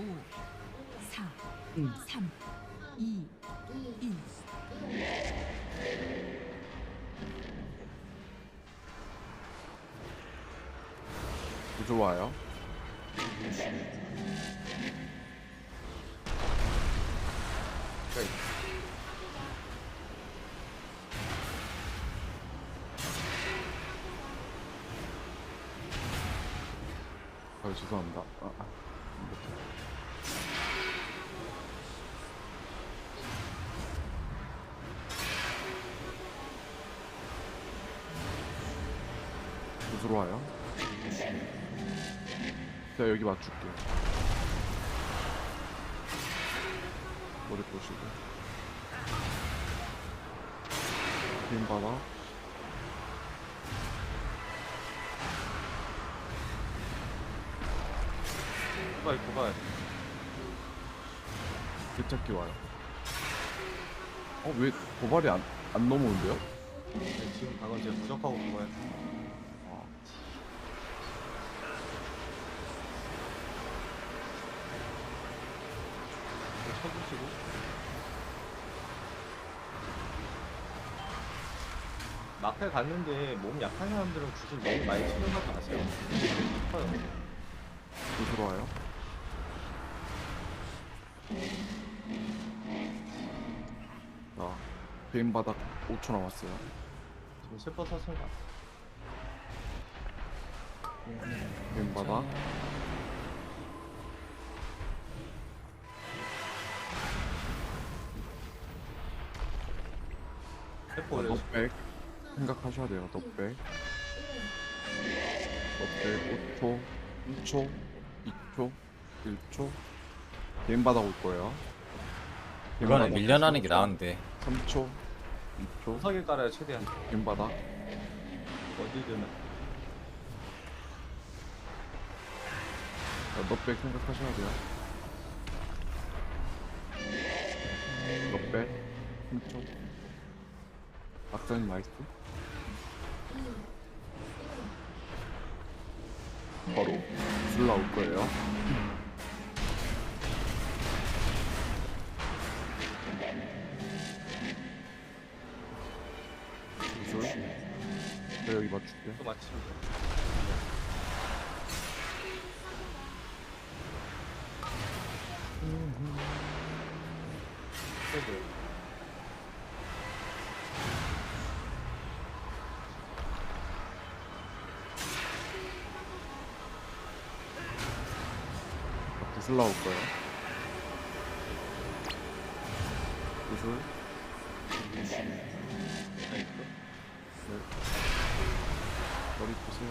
5, 4, 음. 3, 2, 1. 구슬 와요. 아 죄송합니다. 아, 아. 구슬 와요. 제가 여기 맞출게요. 머리 보시고. 빈 바다. 고발 고발 개찾기 와요. 어, 왜 도발이 안, 안 넘어오는데요? 네, 지금 방금 이제 무적하고 고발 아, 이거 쳐주시고 마페 갔는데 몸 약한 사람들은 굳이 너무 많이 치료하지 마세요 싶어요 구슬 와요. 자, 빈 바닥 5초 남았어요. 지금 슬퍼 탔습니다 빈 바닥. 넉백 생각하셔야 돼요. 넉백. 넉백 5초, 1초, 2초, 1초. 빈 바닥 올 거예요. 빈 이거는 바닥 밀려나는 게 나은데 3초, 2초, 구석일 깔아요 최대한 빈 바닥. 어디든 자, 넉백 생각하셔야 돼요. 넉백 3초. 악사님 나이스. 바로 술 나올 거예요. 술. 저 여기 맞출게. 또 마치면 돼 그래 도 구슬 나올 거예요. 나이스 네. 머리 보세요.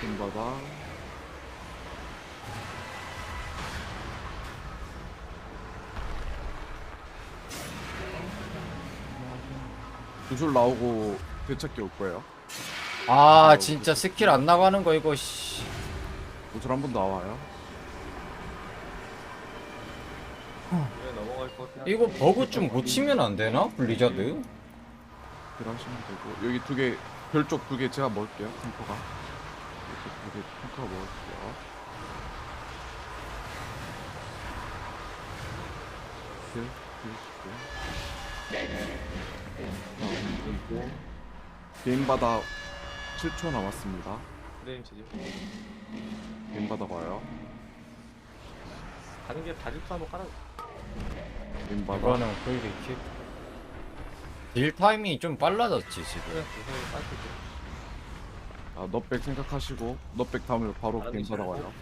빈바닥. 구슬 나오고 되찾기 올 거예요. 아 진짜 스킬 안 나가는 거 이거 씨 구슬 한번 나와요. 왜 넘어갈 것 같긴 이거 버그 좀 고치면 안 되나 블리자드 들어가시면 되고 여기 두 개 별쪽 두 개 제가 먹을게요. 탱커가 이렇게 두개 탱커가 먹을게요. 딜, 딜 주고요. 그리고 개인 바닥 7초 남았습니다. 프레임 체질 바닥 와요. 가는 게 바질도 한번 깔아 개인 바닥. 이거는 그게 키... 딜 타임이 좀 빨라졌지 지금 빠지고 아, 넛백 생각하시고 넛백 다음에 바로 바닥 와요.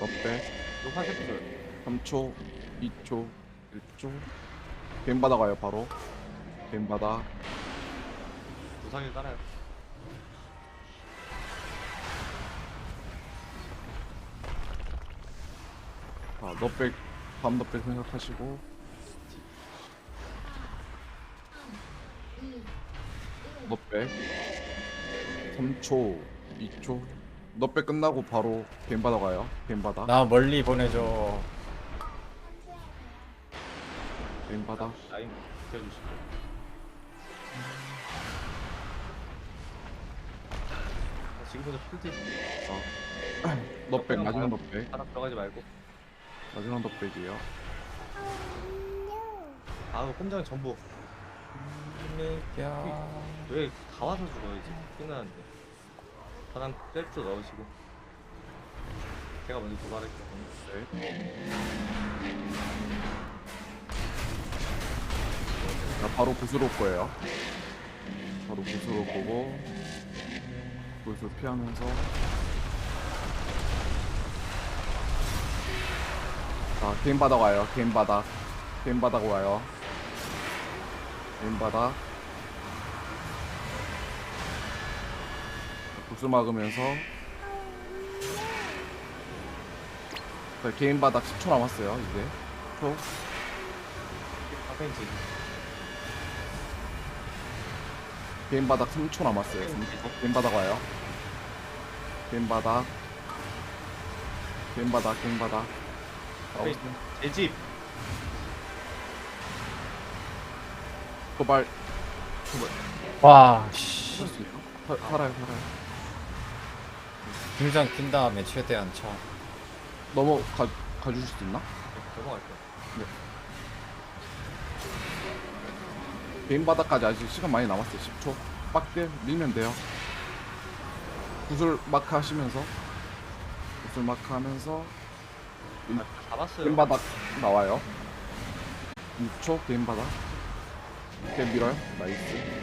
넛백 이거 화색 써요 3초, 2초, 1초. 개인 바닥 와요 바로. 개인 바닥. 구석에 깔아요 아, 넛백 밤 넛백 생각하시고. 넛백 3초 2초. 넛백 끝나고 바로 뱀 바닥 와요. 뱀 바닥 나 멀리 보내줘. 뱀 바닥 라인 지켜주시고 아, 지금부터 필드 아, 넉백 마지막 넉백 바닥 들어가지 말고. 마지막 넉백이에요 아우 꼼장 전부. 왜다 와서 죽어야지. 끝나는데. 바닥 셀프 넣으시고. 제가 먼저 도발할게요. 네. 자, 바로 구슬 올 거예요. 바로 구슬 올 거고 구슬 피하면서 자 개인 바닥 와요. 개인 바닥 개인 바닥 와요. 개인 바닥 자, 구슬 막으면서 자, 개인 바닥 10초 남았어요. 이제 초 카페인지. 개인 바닥 3초 남았어요. 3초. 개인 바닥 와요. 개인 바닥. 개인 바닥, 개인 바닥. 카페인. 제 집. 도발 와, 씨. 살- 살아요, 살아요. 등장 킨 다음에 최대한 차. 넘어가 가주실 수 있나? 넘어갈게요. 개인 바닥까지 아직 시간 많이 남았어요. 10초. 빡게 밀면 돼요. 구슬 마크 하시면서 구슬 마크 하면서 아, 잡았어요. 개인 바닥 나와요. 6초 개인 바닥. 개인 밀어요. 나이스.